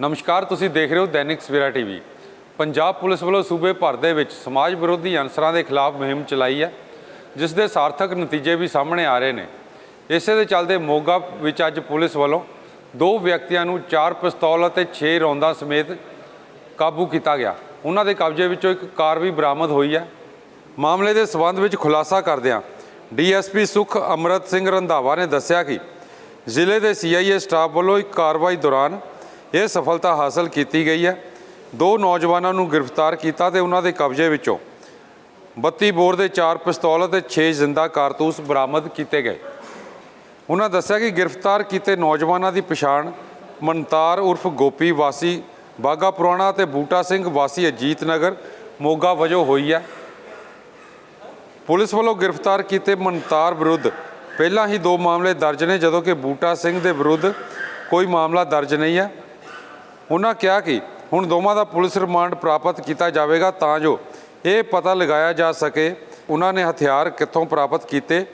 ਨਮਸਕਾਰ, ਤੁਸੀਂ ਦੇਖ ਰਹੇ ਹੋ ਦੈਨਿਕ ਸਵੇਰਾ ਟੀਵੀ ਪੰਜਾਬ ਪੁਲਿਸ ਵੱਲੋਂ ਸੂਬੇ ਭਰ ਦੇ ਵਿੱਚ ਸਮਾਜ ਵਿਰੋਧੀ ਅਨਸਰਾਂ ਦੇ ਖਿਲਾਫ ਮੁਹਿੰਮ ਚਲਾਈ ਹੈ, ਜਿਸ ਦੇ ਸਾਰਥਕ ਨਤੀਜੇ ਵੀ ਸਾਹਮਣੇ ਆ ਰਹੇ ਨੇ। ਇਸੇ ਦੇ ਚੱਲਦੇ ਮੋਗਾ ਵਿੱਚ ਅੱਜ ਪੁਲਿਸ ਵੱਲੋਂ ਦੋ ਵਿਅਕਤੀਆਂ ਨੂੰ ਚਾਰ ਪਿਸਤੌਲ ਅਤੇ 6 ਰੌਂਦਾਂ ਸਮੇਤ ਕਾਬੂ ਕੀਤਾ ਗਿਆ। ਉਹਨਾਂ ਦੇ ਕਬਜ਼ੇ ਵਿੱਚੋਂ ਇੱਕ ਕਾਰ ਵੀ ਬਰਾਮਦ ਹੋਈ ਹੈ। ਮਾਮਲੇ ਦੇ ਸਬੰਧ ਵਿੱਚ ਖੁਲਾਸਾ ਕਰਦਿਆਂ ਡੀਐਸਪੀ ਸੁਖ ਅਮਰਤ ਸਿੰਘ ਰੰਧਾਵਾ ਨੇ ਦੱਸਿਆ ਕਿ ਜ਼ਿਲ੍ਹੇ ਦੇ ਸੀਆਈਏ ਸਟਾਫ ਵੱਲੋਂ ਇੱਕ ਕਾਰਵਾਈ ਦੌਰਾਨ ਇਹ ਸਫਲਤਾ ਹਾਸਲ ਕੀਤੀ ਗਈ ਹੈ। ਦੋ ਨੌਜਵਾਨਾਂ ਨੂੰ ਗ੍ਰਿਫਤਾਰ ਕੀਤਾ ਤੇ ਉਹਨਾਂ ਦੇ ਕਬਜ਼ੇ ਵਿੱਚੋਂ 32 ਬੋਰ ਦੇ 4 ਪਿਸਤੌਲ ਅਤੇ 6 ਜ਼ਿੰਦਾ ਕਾਰਤੂਸ ਬਰਾਮਦ ਕੀਤੇ ਗਏ। ਉਹਨਾਂ ਦੱਸਿਆ ਕਿ ਗ੍ਰਿਫਤਾਰ ਕੀਤੇ ਨੌਜਵਾਨਾਂ ਦੀ ਪਛਾਣ ਮਨਤਾਰ ਉਰਫ ਗੋਪੀ ਵਾਸੀ ਬਾਗਾ ਪੁਰਾਣਾ ਤੇ ਬੂਟਾ ਸਿੰਘ ਵਾਸੀ ਅਜੀਤ ਨਗਰ ਮੋਗਾ ਵਜੋਂ ਹੋਈ ਹੈ। ਪੁਲਿਸ ਵੱਲੋਂ ਗ੍ਰਿਫਤਾਰ ਕੀਤੇ ਮਨਤਾਰ ਵਿਰੁੱਧ ਪਹਿਲਾਂ ਹੀ ਦੋ ਮਾਮਲੇ ਦਰਜ ਨੇ, ਜਦੋਂ ਕਿ ਬੂਟਾ ਸਿੰਘ ਦੇ ਵਿਰੁੱਧ ਕੋਈ ਮਾਮਲਾ ਦਰਜ ਨਹੀਂ ਹੈ। ਉਹਨਾਂ ਕਿਹਾ ਕਿ ਹੁਣ ਦੋਵਾਂ ਦਾ ਪੁਲਿਸ ਰਿਮਾਂਡ ਪ੍ਰਾਪਤ ਕੀਤਾ ਜਾਵੇਗਾ ਤਾਂ ਜੋ ਇਹ ਪਤਾ ਲਗਾਇਆ ਜਾ ਸਕੇ ਉਹਨਾਂ ਨੇ ਹਥਿਆਰ ਕਿੱਥੋਂ ਪ੍ਰਾਪਤ ਕੀਤੇ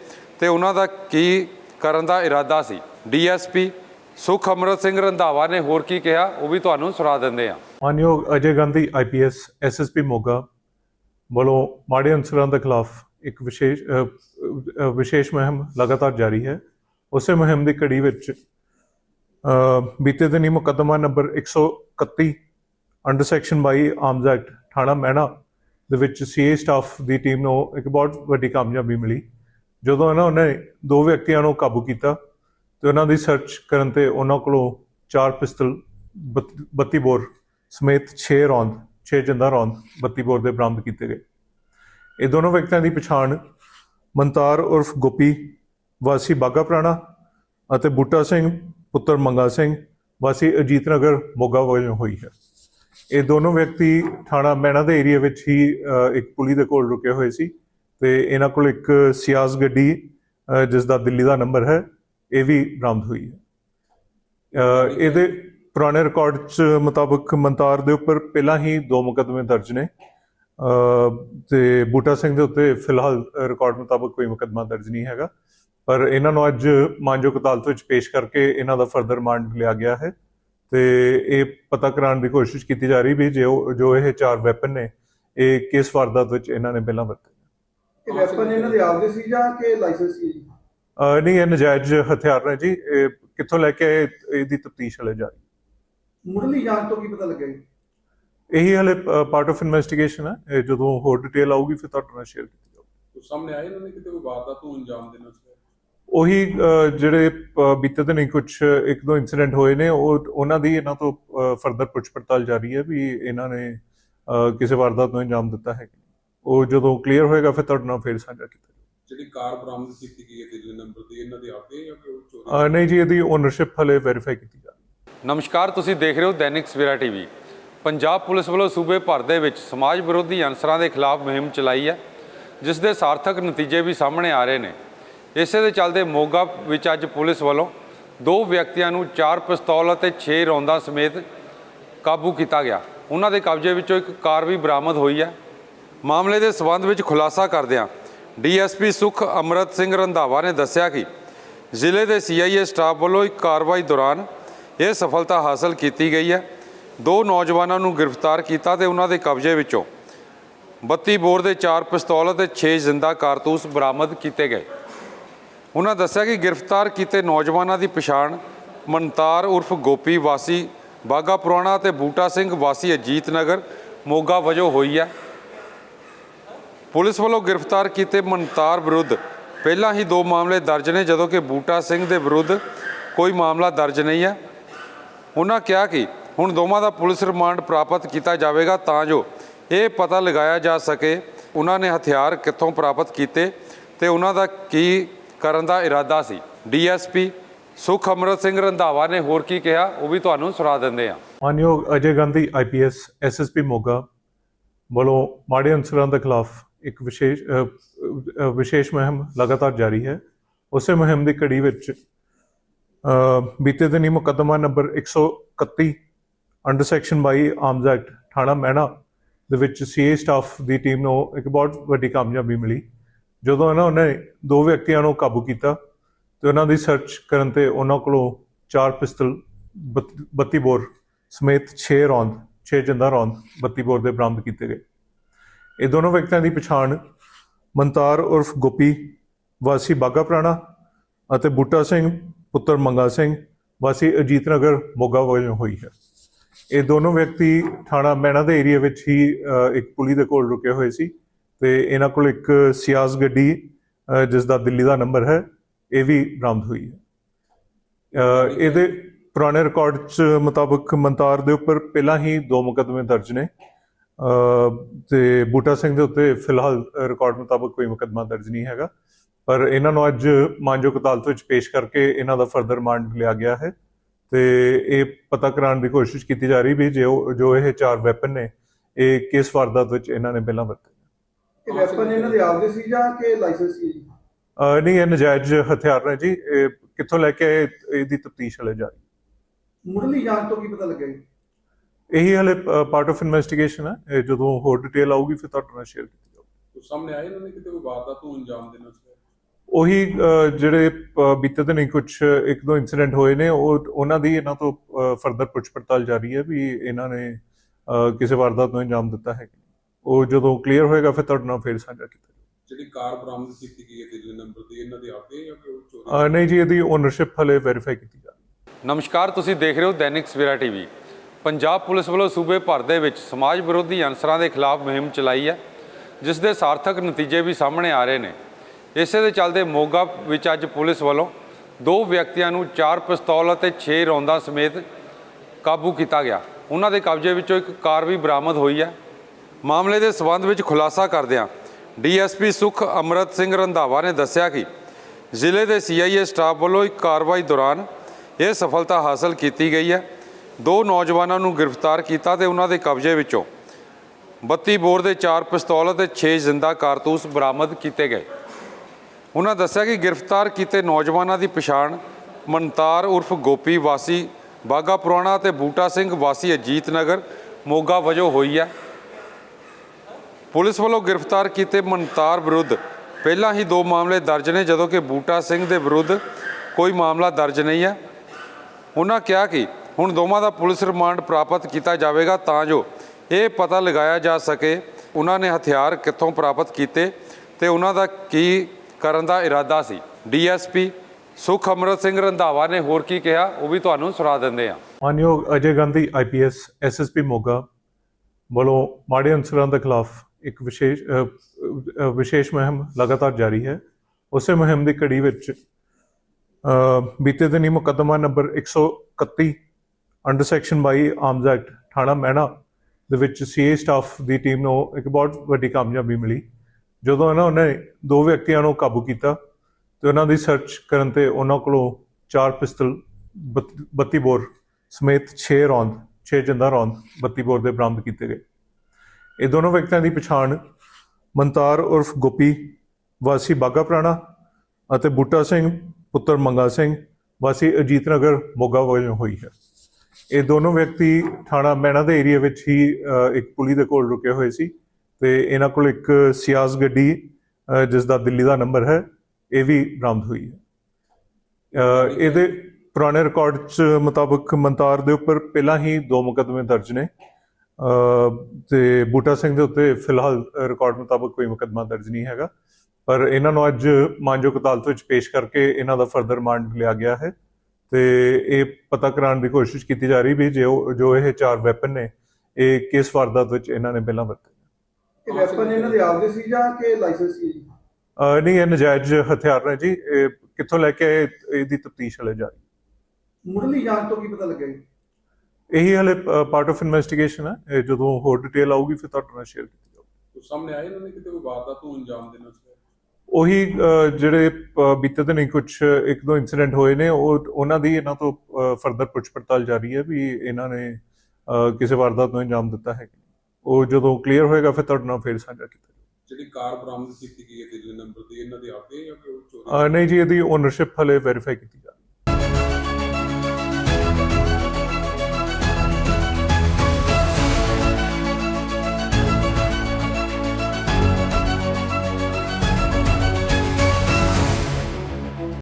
ਤੇ ਉਹਨਾਂ ਦਾ ਕੀ ਕਰਨ ਦਾ ਇਰਾਦਾ ਸੀ। ਡੀਐਸਪੀ ਸੁਖ ਅਮਰਤ ਸਿੰਘ ਰੰਧਾਵਾ ਨੇ ਹੋਰ ਕੀ ਕਿਹਾ, ਉਹ ਵੀ ਤੁਹਾਨੂੰ ਸੁਣਾ ਦਿੰਦੇ ਹਾਂ। ਮਾਨਯੋਗ ਅਜੇ ਗਾਂਧੀ ਆਈਪੀਐਸ ਐਸਐਸਪੀ ਮੋਗਾ ਵੱਲੋਂ ਮਾੜੇ ਅਨਸਰਾਂ ਦੇ ਖਿਲਾਫ ਇੱਕ ਵਿਸ਼ੇਸ਼ ਵਿਸ਼ੇਸ਼ ਮੁਹਿੰਮ ਲਗਾਤਾਰ ਜਾਰੀ ਹੈ। ਉਸੇ ਮੁਹਿੰਮ ਦੀ ਕੜੀ ਵਿੱਚ ਬੀਤੇ ਦਿਨੀ ਮੁਕੱਦਮਾ number 131 under section 22 arms act, ਥਾਣਾ ਮਹਿਣਾ ਦੇ ਵਿੱਚ ਸੀਏ ਸਟਾਫ ਦੀ ਟੀਮ ਨੂੰ ਇੱਕ ਬਹੁਤ ਵੱਡੀ ਕਾਮਯਾਬੀ ਮਿਲੀ। ਜਦੋਂ ਇਹਨਾਂ ਨੇ ਦੋ ਵਿਅਕਤੀਆਂ ਨੂੰ ਕਾਬੂ ਕੀਤਾ ਤੇ ਉਹਨਾਂ ਦੀ ਸਰਚ ਕਰਨ ਤੇ ਉਹਨਾਂ ਕੋਲੋਂ ਚਾਰ ਪਿਸਤਲ 32 ਬੋਰ ਸਮੇਤ 6 ਰੌਂਦ 6 ਜਿੰਦਾ ਰੌਂਦ 32 ਬੋਰ ਦੇ ਬਰਾਮਦ ਕੀਤੇ ਗਏ। ਇਹ ਦੋਨੋਂ ਵਿਅਕਤੀਆਂ ਦੀ ਪਛਾਣ ਮਨਤਾਰ ਉਰਫ ਗੋਪੀ, ਵਾਸੀ ਬਾਗਾ ਪੁਰਾਣਾ ਅਤੇ ਬੂਟਾ ਸਿੰਘ ਪੁੱਤਰ ਮੰਗਾ ਸਿੰਘ ਵਾਸੀ ਅਜੀਤ ਨਗਰ ਮੋਗਾ ਵਜੋਂ ਹੋਈ ਹੈ। ਇਹ ਦੋਨੋਂ ਵਿਅਕਤੀ ਥਾਣਾ ਮੈਣਾ ਦੇ ਏਰੀਆ ਵਿੱਚ ਹੀ ਇੱਕ ਪੁਲੀ ਦੇ ਕੋਲ ਰੁਕੇ ਹੋਏ ਸੀ ਤੇ ਇਹਨਾਂ ਕੋਲ ਇੱਕ ਸਿਆਸ ਗੱਡੀ ਅ, ਜਿਸ ਦਾ ਦਿੱਲੀ ਦਾ ਨੰਬਰ ਹੈ ਇਹ ਵੀ ਬਰਾਮਦ ਹੋਈ ਹੈ। ਇਹਦੇ ਪੁਰਾਣੇ ਰਿਕਾਰਡ ਚ ਮੁਤਾਬਕ ਮੰਤਾਰ ਦੇ ਉੱਪਰ ਪਹਿਲਾਂ ਹੀ ਦੋ ਮੁਕੱਦਮੇ ਦਰਜ ਨੇ। ਅ, ਤੇ ਬੂਟਾ ਸਿੰਘ ਦੇ ਉੱਤੇ ਫਿਲਹਾਲ ਰਿਕਾਰਡ ਮੁਤਾਬਕ ਕੋਈ ਮੁਕੱਦਮਾ ਦਰਜ ਨਹੀਂ ਹੈਗਾ। ਪਰ ਇਹਨਾਂ ਨੂੰ ਅੱਜ ਮਾਨਜੋਗ ਅਦਾਲਤ ਵਿੱਚ ਪੇਸ਼ ਕਰਕੇ ਇਹਨਾਂ ਦਾ ਫਰਦਰ ਰਿਮਾਂਡ ਲਿਆ ਗਿਆ ਹੈ ਤੇ ਇਹ ਪਤਾ ਕਰਾਉਣ ਦੀ ਕੋਸ਼ਿਸ਼ ਕੀਤੀ ਜਾ ਰਹੀ ਵੀ ਜੋ ਜੋ ਇਹ ਚਾਰ ਵੈਪਨ ਨੇ ਇਹ ਕਿਸ ਵਾਰਦਾਤ ਵਿੱਚ ਇਹਨਾਂ ਨੇ ਪਹਿਲਾਂ ਵਰਤੇ ਇਹ ਵੈਪਨ ਇਹਨਾਂ ਦੇ ਆਪਦੇ ਸੀ ਜਾਂ ਕਿ ਲਾਇਸੈਂਸ ਸੀ ਨਹੀਂ ਇਹ ਨਜਾਇਜ਼ ਹਥਿਆਰ ਨੇ ਜੀ। ਇਹ ਕਿੱਥੋਂ ਲੈ ਕੇ ਆਏ, ਇਹਦੀ ਤਫਤੀਸ਼ ਹਲੇ ਜਾਰੀ। ਮੁੱਢਲੀ ਜਾਂਚ ਤੋਂ ਕੀ ਪਤਾ ਲੱਗਿਆ ਜੀ? ਇਹੀ ਹਲੇ ਪਾਰਟ ਆਫ ਇਨਵੈਸਟੀਗੇਸ਼ਨ ਹੈ ਜਦੋਂ ਹੋਰ ਡਿਟੇਲ ਆਊਗੀ ਫਿਰ ਤੁਹਾਡੇ ਨਾਲ ਸ਼ੇਅਰ ਕੀਤੀ ਜਾਊਗੀ। ਸਾਹਮਣੇ ਆਇਆ ਇਹਨਾਂ ਨੇ ਕਿਤੇ ਕੋਈ ਵਾਰਦਾਤ ਨੂੰ ਅੰਜਾਮ ਦੇਣਾ ਸੀ ਉਹੀ ਜਿਹੜੇ ਬੀਤੇ ਦਿਨ ਹੀ ਕੁਝ ਇੱਕ ਦੋ ਇਨਸੀਡੈਂਟ ਹੋਏ ਨੇ ਉਹ ਉਹਨਾਂ ਦੀ ਇਹਨਾਂ ਤੋਂ ਫਰਦਰ ਪੁੱਛ ਪੜਤਾਲ ਜਾਰੀ ਹੈ ਵੀ ਇਹਨਾਂ ਨੇ ਕਿਸੇ ਵਾਰਦਾਤ ਨੂੰ ਅੰਜਾਮ ਦਿੱਤਾ ਹੈ। ਉਹ ਜਦੋਂ ਕਲੀਅਰ ਹੋਏਗਾ ਫਿਰ ਤੁਹਾਡੇ ਨਾਲ ਫੇਰ ਸਾਂਝਾ ਕੀਤਾ ਜਿਹੜੀ ਕਾਰ ਬਰਾਮਦ ਕੀਤੀ ਗਈ ਹੈ ਦਿੱਲੀ ਨੰਬਰ ਦੀ ਇਹਨਾਂ ਦੀ ਆਪਦੀ ਹੈ ਜਾਂ ਕੋਈ ਚੋਰੀ ਨਹੀਂ ਜੀ ਇਹਦੀ ਓਨਰਸ਼ਿਪ ਹਲੇ ਵੈਰੀਫਾਈ ਕੀਤੀ ਜਾ ਰਹੀ ਹੈ। ਨਮਸਕਾਰ ਤੁਸੀਂ ਦੇਖ ਰਹੇ ਹੋ ਦੈਨਿਕ ਸਵੇਰਾ ਟੀਵੀ। ਪੰਜਾਬ ਪੁਲਿਸ ਵੱਲੋਂ ਸੂਬੇ ਭਰ ਦੇ ਵਿੱਚ ਸਮਾਜ ਵਿਰੋਧੀ ਅਨਸਰਾਂ ਦੇ ਖਿਲਾਫ ਮੁਹਿੰਮ ਚਲਾਈ ਹੈ ਜਿਸ ਦੇ ਸਾਰਥਕ ਨਤੀਜੇ ਵੀ ਸਾਹਮਣੇ ਆ ਰਹੇ ਨੇ। ਇਸੇ ਦੇ ਚੱਲਦੇ ਮੋਗਾ ਵਿੱਚ ਅੱਜ ਪੁਲਿਸ ਵੱਲੋਂ ਦੋ ਵਿਅਕਤੀਆਂ ਨੂੰ ਚਾਰ ਪਿਸਤੌਲ ਅਤੇ 6 ਰੌਂਦਾਂ ਸਮੇਤ ਕਾਬੂ ਕੀਤਾ ਗਿਆ। ਉਹਨਾਂ ਦੇ ਕਬਜ਼ੇ ਵਿੱਚੋਂ ਇੱਕ ਕਾਰ ਵੀ ਬਰਾਮਦ ਹੋਈ ਹੈ। ਮਾਮਲੇ ਦੇ ਸਬੰਧ ਵਿੱਚ ਖੁਲਾਸਾ ਕਰਦਿਆਂ ਡੀਐਸਪੀ ਸੁਖ ਅਮਰਤ ਸਿੰਘ ਰੰਧਾਵਾ ਨੇ ਦੱਸਿਆ ਕਿ ਜ਼ਿਲ੍ਹੇ ਦੇ ਸੀਆਈਏ ਸਟਾਫ ਵੱਲੋਂ ਇੱਕ ਕਾਰਵਾਈ ਦੌਰਾਨ ਇਹ ਸਫਲਤਾ ਹਾਸਲ ਕੀਤੀ ਗਈ ਹੈ। ਦੋ ਨੌਜਵਾਨਾਂ ਨੂੰ ਗ੍ਰਿਫਤਾਰ ਕੀਤਾ ਤੇ ਉਹਨਾਂ ਦੇ ਕਬਜ਼ੇ ਵਿੱਚੋਂ 32 ਬੋਰ ਦੇ 4 ਪਿਸਤੌਲ ਅਤੇ 6 ਜ਼ਿੰਦਾ ਕਾਰਤੂਸ ਬਰਾਮਦ ਕੀਤੇ ਗਏ। ਉਹਨਾਂ ਦੱਸਿਆ ਕਿ ਗ੍ਰਿਫਤਾਰ ਕੀਤੇ ਨੌਜਵਾਨਾਂ ਦੀ ਪਛਾਣ ਮਨਤਾਰ ਉਰਫ ਗੋਪੀ ਵਾਸੀ ਬਾਗਾ ਪੁਰਾਣਾ ਤੇ ਬੂਟਾ ਸਿੰਘ ਵਾਸੀ ਅਜੀਤ ਨਗਰ ਮੋਗਾ ਵਜੋਂ ਹੋਈ ਹੈ। ਪੁਲਿਸ ਵੱਲੋਂ ਗ੍ਰਿਫਤਾਰ ਕੀਤੇ ਮਨਤਾਰ ਵਿਰੁੱਧ ਪਹਿਲਾਂ ਹੀ ਦੋ ਮਾਮਲੇ ਦਰਜ ਨੇ, ਜਦੋਂ ਕਿ ਬੂਟਾ ਸਿੰਘ ਦੇ ਵਿਰੁੱਧ ਕੋਈ ਮਾਮਲਾ ਦਰਜ ਨਹੀਂ ਹੈ। ਉਹਨਾਂ ਕਿਹਾ ਕਿ ਹੁਣ ਦੋਵਾਂ ਦਾ ਪੁਲਿਸ ਰਿਮਾਂਡ ਪ੍ਰਾਪਤ ਕੀਤਾ ਜਾਵੇਗਾ ਤਾਂ ਜੋ ਇਹ ਪਤਾ ਲਗਾਇਆ ਜਾ ਸਕੇ ਉਹਨਾਂ ਨੇ ਹਥਿਆਰ ਕਿੱਥੋਂ ਪ੍ਰਾਪਤ ਕੀਤੇ ਤੇ ਉਹਨਾਂ ਦਾ ਕੀ ਕਰਨ ਦਾ ਇਰਾਦਾ ਸੀ। ਡੀਐਸਪੀ ਸੁਖ ਅਮਰਤ ਸਿੰਘ ਰੰਧਾਵਾ ਨੇ ਹੋਰ ਕੀ ਕਿਹਾ, ਉਹ ਵੀ ਤੁਹਾਨੂੰ ਸੁਣਾ ਦਿੰਦੇ ਹਾਂ। ਮਾਨਯੋਗ ਅਜੇ ਗਾਂਧੀ ਆਈਪੀਐਸ ਐਸਐਸਪੀ ਮੋਗਾ ਵੱਲੋਂ ਮਾੜੇ ਅਨਸਰਾਂ ਦੇ ਖਿਲਾਫ ਇੱਕ ਵਿਸ਼ੇਸ਼ ਵਿਸ਼ੇਸ਼ ਮੁਹਿੰਮ ਲਗਾਤਾਰ ਜਾਰੀ ਹੈ। ਉਸੇ ਮੁਹਿੰਮ ਦੀ ਕੜੀ ਵਿੱਚ ਬੀਤੇ ਦਿਨੀ ਮੁਕੱਦਮਾ number 131 under section 22 arms act, ਥਾਣਾ ਮਹਿਣਾ ਦੇ ਵਿੱਚ ਸੀਏ ਸਟਾਫ ਦੀ ਟੀਮ ਨੂੰ ਇੱਕ ਬਹੁਤ ਵੱਡੀ ਕਾਮਯਾਬੀ ਮਿਲੀ। ਜਦੋਂ ਇਹਨਾਂ ਨੇ ਦੋ ਵਿਅਕਤੀਆਂ ਨੂੰ ਕਾਬੂ ਕੀਤਾ ਤੇ ਉਹਨਾਂ ਦੀ ਸਰਚ ਕਰਨ ਤੇ ਉਹਨਾਂ ਕੋਲੋਂ ਚਾਰ ਪਿਸਤਲ 32 ਬੋਰ ਸਮੇਤ 6 ਰੌਂਦ 6 ਜਿੰਦਾ ਰੌਂਦ 32 ਬੋਰ ਦੇ ਬਰਾਮਦ ਕੀਤੇ ਗਏ। ਇਹ ਦੋਨੋਂ ਵਿਅਕਤੀਆਂ ਦੀ ਪਛਾਣ ਮਨਤਾਰ ਉਰਫ ਗੋਪੀ, ਵਾਸੀ ਬਾਗਾ ਪੁਰਾਣਾ ਅਤੇ ਬੂਟਾ ਸਿੰਘ, ਪੁੱਤਰ ਮੰਗਾ ਸਿੰਘ, ਵਾਸੀ ਅਜੀਤ ਨਗਰ, ਮੋਗਾ ਵਜੋਂ ਹੋਈ ਹੈ। ਇਹ ਦੋਨੋਂ ਵਿਅਕਤੀ ਥਾਣਾ ਮੈਣਾ ਦੇ ਏਰੀਆ ਵਿੱਚ ਹੀ ਇੱਕ ਪੁਲੀ ਦੇ ਕੋਲ ਰੁਕੇ ਹੋਏ ਸੀ। ਤੇ ਇਹਨਾਂ ਕੋਲ ਇੱਕ ਸਿਆਜ਼ ਗੱਡੀ ਅ, ਜਿਸ ਦਾ ਦਿੱਲੀ ਦਾ ਨੰਬਰ ਹੈ ਇਹ ਵੀ ਬਰਾਮਦ ਹੋਈ ਹੈ। ਇਹਦੇ ਪੁਰਾਣੇ ਰਿਕਾਰਡ ਚ ਮੁਤਾਬਕ ਮੰਤਾਰ ਦੇ ਉੱਪਰ ਪਹਿਲਾਂ ਹੀ ਦੋ ਮੁਕੱਦਮੇ ਦਰਜ ਨੇ। ਅ, ਤੇ ਬੂਟਾ ਸਿੰਘ ਦੇ ਉੱਤੇ ਫਿਲਹਾਲ ਰਿਕਾਰਡ ਮੁਤਾਬਕ ਕੋਈ ਮੁਕੱਦਮਾ ਦਰਜ ਨਹੀਂ ਹੈਗਾ। ਪਰ ਇਹਨਾਂ ਨੂੰ ਅੱਜ ਮਾਨਯੋਗ ਅਦਾਲਤ ਵਿੱਚ ਪੇਸ਼ ਕਰਕੇ ਇਹਨਾਂ ਦਾ ਫਰਦਰ ਰਿਮਾਂਡ ਲਿਆ ਗਿਆ ਹੈ। ਤੇ ਇਹ ਪਤਾ ਕਰਾਉਣ ਦੀ ਕੋਸ਼ਿਸ਼ ਕੀਤੀ ਜਾ ਰਹੀ ਵੀ ਜੋ ਜੋ ਇਹ ਚਾਰ ਵੈਪਨ ਨੇ ਇਹ ਕਿਸ ਵਾਰਦਾਤ ਵਿੱਚ ਇਹਨਾਂ ਨੇ ਪਹਿਲਾਂ ਵਰਤੇ। ਇਹ ਵੈਪਨ ਇਹਨਾਂ ਦੇ ਆਪਦੇ ਸੀ ਜਾਂ ਕਿ ਲਾਇਸੈਂਸ ਸੀ? ਜੀ ਅਹ ਨਹੀਂ ਇਹ ਨਜਾਇਜ਼ ਹਥਿਆਰ ਨੇ ਜੀ। ਇਹ ਕਿੱਥੋਂ ਲੈ ਕੇ ਆਏ, ਇਹਦੀ ਤਫਤੀਸ਼ ਹਲੇ ਜਾਰੀ। ਮੁੱਢਲੀ ਜਾਂਚ ਤੋਂ ਕੀ ਪਤਾ ਲੱਗਿਆ ਜੀ? ਇਹੀ ਹਲੇ ਪਾਰਟ ਆਫ ਇਨਵੈਸਟੀਗੇਸ਼ਨ ਹੈ। ਇਹ ਜਦੋਂ ਹੋਰ ਡਿਟੇਲ ਆਊਗੀ ਫਿਰ ਤੁਹਾਡੇ ਨਾਲ ਸ਼ੇਅਰ ਕੀਤੀ ਜਾਊਗੀ। ਕੁਝ ਸਾਹਮਣੇ ਆਇਆ ਇਹਨਾਂ ਨੇ ਕਿਤੇ ਕੋਈ ਵਾਰਦਾਤ ਨੂੰ ਅੰਜਾਮ ਦੇਣਾ ਸੀ ਉਹੀ ਅਹ, ਜਿਹੜੇ ਅਹ, ਬੀਤੇ ਦਿਨ ਹੀ ਕੁਝ ਇੱਕ ਦੋ ਇਨਸੀਡੈਂਟ ਹੋਏ ਨੇ ਉਹ ਉਹਨਾਂ ਦੀ ਇਹਨਾਂ ਤੋਂ ਫਰਦਰ ਪੁੱਛ ਪੜਤਾਲ ਜਾਰੀ ਹੈ ਵੀ ਇਹਨਾਂ ਨੇ ਅਹ, ਕਿਸੇ ਵਾਰਦਾਤ ਨੂੰ ਅੰਜਾਮ ਦਿੱਤਾ ਹੈ ਕਿ ਨਹੀਂ। ਉਹ ਜਦੋਂ ਕਲੀਅਰ ਹੋਏਗਾ ਫਿਰ ਤੁਹਾਡੇ ਨਾਲ ਫੇਰ ਸਾਂਝਾ ਕੀਤਾ। ਜਿਹੜੀ ਕਾਰ ਬਰਾਮਦ ਕੀਤੀ ਗਈ ਹੈ ਦਿੱਲੀ ਨੰਬਰ ਦੀ ਇਹਨਾਂ ਦੀ ਆਪਦੀ ਹੈ ਜਾਂ ਕੋਈ ਚੋਰੀ ਅਹ, ਨਹੀਂ ਜੀ ਇਹਦੀ ਓਨਰਸ਼ਿਪ ਹਲੇ ਵੈਰੀਫਾਈ ਕੀਤੀ ਜਾ ਰਹੀ ਹੈ। ਨਮਸਕਾਰ ਤੁਸੀਂ ਦੇਖ ਰਹੇ ਹੋ ਦੈਨਿਕ ਸਵੇਰਾ ਟੀਵੀ ਪੰਜਾਬ ਪੁਲਿਸ ਵੱਲੋਂ ਸੂਬੇ ਭਰ ਦੇ ਵਿੱਚ ਸਮਾਜ ਵਿਰੋਧੀ ਅਨਸਰਾਂ ਦੇ ਖਿਲਾਫ ਮੁਹਿੰਮ ਚਲਾਈ ਹੈ ਜਿਸ ਦੇ ਸਾਰਥਕ ਨਤੀਜੇ ਵੀ ਸਾਹਮਣੇ ਆ ਰਹੇ ਨੇ। ਇਸੇ ਦੇ ਚੱਲਦੇ ਮੋਗਾ ਵਿੱਚ ਅੱਜ ਪੁਲਿਸ ਵੱਲੋਂ ਦੋ ਵਿਅਕਤੀਆਂ ਨੂੰ ਚਾਰ ਪਿਸਤੌਲ ਅਤੇ 6 ਰੌਂਦਾਂ ਸਮੇਤ ਕਾਬੂ ਕੀਤਾ ਗਿਆ। ਉਹਨਾਂ ਦੇ ਕਬਜ਼ੇ ਵਿੱਚੋਂ ਇੱਕ ਕਾਰ ਵੀ ਬਰਾਮਦ ਹੋਈ ਹੈ। ਮਾਮਲੇ ਦੇ ਸਬੰਧ ਵਿੱਚ ਖੁਲਾਸਾ ਕਰਦਿਆਂ ਡੀਐਸਪੀ ਸੁਖ ਅਮਰਤ ਸਿੰਘ ਰੰਧਾਵਾ ਨੇ ਦੱਸਿਆ ਕਿ ਜ਼ਿਲ੍ਹੇ ਦੇ ਸੀਆਈਏ ਸਟਾਫ ਵੱਲੋਂ ਇੱਕ ਕਾਰਵਾਈ ਦੌਰਾਨ ਇਹ ਸਫਲਤਾ ਹਾਸਲ ਕੀਤੀ ਗਈ ਹੈ। ਦੋ ਨੌਜਵਾਨਾਂ ਨੂੰ ਗ੍ਰਿਫਤਾਰ ਕੀਤਾ ਤੇ ਉਹਨਾਂ ਦੇ ਕਬਜ਼ੇ ਵਿੱਚੋਂ 32 ਬੋਰ ਦੇ 4 ਪਿਸਤੌਲ ਅਤੇ 6 ਜ਼ਿੰਦਾ ਕਾਰਤੂਸ ਬਰਾਮਦ ਕੀਤੇ ਗਏ। ਉਹਨਾਂ ਦੱਸਿਆ ਕਿ ਗ੍ਰਿਫਤਾਰ ਕੀਤੇ ਨੌਜਵਾਨਾਂ ਦੀ ਪਛਾਣ ਮਨਤਾਰ ਉਰਫ ਗੋਪੀ ਵਾਸੀ ਬਾਗਾ ਪੁਰਾਣਾ ਤੇ ਬੂਟਾ ਸਿੰਘ ਵਾਸੀ ਅਜੀਤ ਨਗਰ ਮੋਗਾ ਵਜੋਂ ਹੋਈ ਹੈ। ਪੁਲਿਸ ਵੱਲੋਂ ਗ੍ਰਿਫਤਾਰ ਕੀਤੇ ਮਨਤਾਰ ਵਿਰੁੱਧ ਪਹਿਲਾਂ ਹੀ ਦੋ ਮਾਮਲੇ ਦਰਜ ਨੇ, ਜਦੋਂ ਕਿ ਬੂਟਾ ਸਿੰਘ ਦੇ ਵਿਰੁੱਧ ਕੋਈ ਮਾਮਲਾ ਦਰਜ ਨਹੀਂ ਹੈ। ਉਹਨਾਂ ਕਿਹਾ ਕਿ ਹੁਣ ਦੋਵਾਂ ਦਾ ਪੁਲਿਸ ਰਿਮਾਂਡ ਪ੍ਰਾਪਤ ਕੀਤਾ ਜਾਵੇਗਾ ਤਾਂ ਜੋ ਇਹ ਪਤਾ ਲਗਾਇਆ ਜਾ ਸਕੇ ਉਹਨਾਂ ਨੇ ਹਥਿਆਰ ਕਿੱਥੋਂ ਪ੍ਰਾਪਤ ਕੀਤੇ ਤੇ ਉਹਨਾਂ ਦਾ ਕੀ ਕਰਨ ਦਾ ਇਰਾਦਾ ਸੀ। ਡੀਐਸਪੀ ਸੁਖ ਅਮਰਤ ਸਿੰਘ ਰੰਧਾਵਾ ਨੇ ਹੋਰ ਕੀ ਕਿਹਾ, ਉਹ ਵੀ ਤੁਹਾਨੂੰ ਸੁਣਾ ਦਿੰਦੇ ਹਾਂ। ਮਾਨਯੋਗ ਅਜੇ ਗਾਂਧੀ ਆਈਪੀਐਸ ਐਸਐਸਪੀ ਮੋਗਾ ਵੱਲੋਂ ਮਾੜੇ ਅਨਸਰਾਂ ਦੇ ਖਿਲਾਫ ਇੱਕ ਵਿਸ਼ੇਸ਼ ਵਿਸ਼ੇਸ਼ ਮੁਹਿੰਮ ਲਗਾਤਾਰ ਜਾਰੀ ਹੈ। ਉਸੇ ਮੁਹਿੰਮ ਦੀ ਕੜੀ ਵਿੱਚ ਬੀਤੇ ਦਿਨੀ ਮੁਕੱਦਮਾ number 131 under section 22 arms act ਥਾਣਾ ਮਹਿਣਾ ਦੇ ਵਿੱਚ ਸੀਏ ਸਟਾਫ ਦੀ ਟੀਮ ਨੂੰ ਇੱਕ ਬਹੁਤ ਵੱਡੀ ਕਾਮਯਾਬੀ ਮਿਲੀ। ਜਦੋਂ ਇਹਨਾਂ ਨੇ ਦੋ ਵਿਅਕਤੀਆਂ ਨੂੰ ਕਾਬੂ ਕੀਤਾ ਤੇ ਉਹਨਾਂ ਦੀ ਸਰਚ ਕਰਨ ਤੇ ਉਹਨਾਂ ਕੋਲੋਂ ਚਾਰ ਪਿਸਤਲ 32 ਬੋਰ ਸਮੇਤ 6 ਰੌਂਦ 6 ਜਿੰਦਾ ਰੌਂਦ 32 ਬੋਰ ਦੇ ਬਰਾਮਦ ਕੀਤੇ ਗਏ। ਇਹ ਦੋਨੋਂ ਵਿਅਕਤੀਆਂ ਦੀ ਪਛਾਣ ਮਨਤਾਰ ਉਰਫ ਗੋਪੀ ਵਾਸੀ ਬਾਗਾ ਪ੍ਰਾਣਾ ਅਤੇ ਬੂਟਾ ਸਿੰਘ ਪੁੱਤਰ ਮੰਗਾ ਸਿੰਘ ਵਾਸੀ ਅਜੀਤ ਨਗਰ ਮੋਗਾ ਵਜੋਂ ਹੋਈ ਹੈ। ਇਹ ਦੋਨੋਂ ਵਿਅਕਤੀ ਥਾਣਾ ਮਹਿਣਾ ਦੇ ਏਰੀਆ ਵਿੱਚ ਹੀ ਇੱਕ ਪੁਲੀ ਦੇ ਕੋਲ ਰੁਕੇ ਹੋਏ ਸੀ ਤੇ ਇਹਨਾਂ ਕੋਲ ਇੱਕ ਸਿਆਸ ਗੱਡੀ ਅ, ਜਿਸ ਦਾ ਦਿੱਲੀ ਦਾ ਨੰਬਰ ਹੈ ਇਹ ਵੀ ਬਰਾਮਦ ਹੋਈ ਹੈ। ਇਹਦੇ ਪੁਰਾਣੇ ਰਿਕਾਰਡ ਚ ਮੁਤਾਬਕ ਮੰਤਾਰ ਦੇ ਉੱਪਰ ਪਹਿਲਾਂ ਹੀ ਦੋ ਮੁਕੱਦਮੇ ਦਰਜ ਨੇ। ਤੇ ਬੂਟਾ ਸਿੰਘ ਦੇ ਉੱਤੇ ਫਿਲਹਾਲ ਰਿਕਾਰਡ ਮੁਤਾਬਕ ਕੋਈ ਮੁਕੱਦਮਾ ਦਰਜ ਨਹੀਂ ਹੈਗਾ। ਪਰ ਇਹਨਾਂ ਨੂੰ ਅੱਜ ਮਾਨਜੋਗ ਅਦਾਲਤ ਵਿੱਚ ਪੇਸ਼ ਕਰਕੇ ਇਹਨਾਂ ਦਾ ਫਰਦਰ ਰਿਮਾਂਡ ਲਿਆ ਗਿਆ ਹੈ। ਤੇ ਇਹ ਪਤਾ ਕਰਾਉਣ ਦੀ ਕੋਸ਼ਿਸ਼ ਕੀਤੀ ਜਾ ਰਹੀ ਵੀ ਜੋ ਜੋ ਇਹ ਚਾਰ ਵੈਪਨ ਨੇ ਇਹ ਕਿਸ ਵਾਰਦਾਤ ਵਿੱਚ ਇਹਨਾਂ ਨੇ ਪਹਿਲਾਂ ਵਰਤੇ ਇਹ ਵੈਪਨ ਇਹਨਾਂ ਦੇ ਆਪਦੇ ਸੀ ਜਾਂ ਕਿ ਲਾਇਸੈਂਸ ਸੀ? ਨਹੀਂ ਇਹ ਨਜਾਇਜ਼ ਹਥਿਆਰ ਨੇ ਜੀ। ਇਹ ਕਿੱਥੋਂ ਲੈ ਕੇ ਇਹਦੀ ਤਫਤੀਸ਼ ਹਲੇ ਜਾਰੀ। ਮੁੱਢਲੀ ਜਾਂਚ ਤੋਂ ਕੀ ਪਤਾ ਲੱਗਿਆ ਜੀ? ਇਹੀ ਹਲੇ ਪਾਰਟ ਆਫ ਇਨਵੈਸਟੀਗੇਸ਼ਨ ਹੈ ਜਦੋਂ ਹੋਰ ਡਿਟੇਲ ਆਊਗੀ ਫਿਰ ਤੁਹਾਡੇ ਨਾਲ ਸ਼ੇਅਰ ਕੀਤੀ ਜਾਊਗੀ ਸਾਹਮਣੇ ਆਇਆ ਇਹਨਾਂ ਨੇ ਕਿਤੇ ਕੋਈ ਵਾਰਦਾਤ ਨੂੰ ਅੰਜਾਮ ਦੇਣਾ ਸੀ ਉਹੀ ਜਿਹੜੇ ਬੀਤੇ ਦਿਨ ਹੀ ਕੁਝ ਇੱਕ ਦੋ ਇਨਸੀਡੈਂਟ ਹੋਏ ਨੇ ਉਹ ਉਹਨਾਂ ਦੀ ਇਹਨਾਂ ਤੋਂ ਫਰਦਰ ਪੁੱਛ ਪੜਤਾਲ ਜਾਰੀ ਹੈ ਵੀ ਇਹਨਾਂ ਨੇ ਕਿਸੇ ਵਾਰਦਾਤ ਨੂੰ ਅੰਜਾਮ ਦਿੱਤਾ ਹੈ। ਉਹ ਜਦੋਂ ਕਲੀਅਰ ਹੋਏਗਾ ਫਿਰ ਤੁਹਾਡੇ ਨਾਲ ਫੇਰ ਸਾਂਝਾ ਕੀਤਾ। ਜਿਹੜੀ ਕਾਰ ਬਰਾਮਦ ਕੀਤੀ ਗਈ ਹੈ ਦਿੱਲੀ ਨੰਬਰ ਦੀ ਇਹਨਾਂ ਦੀ ਆਪਦੀ ਹੈ ਜਾਂ ਕੋਈ ਚੋਰੀ ਨਹੀਂ ਜੀ ਇਹਦੀ ਓਨਰਸ਼ਿਪ ਹਲੇ ਵੈਰੀਫਾਈ ਕੀਤੀ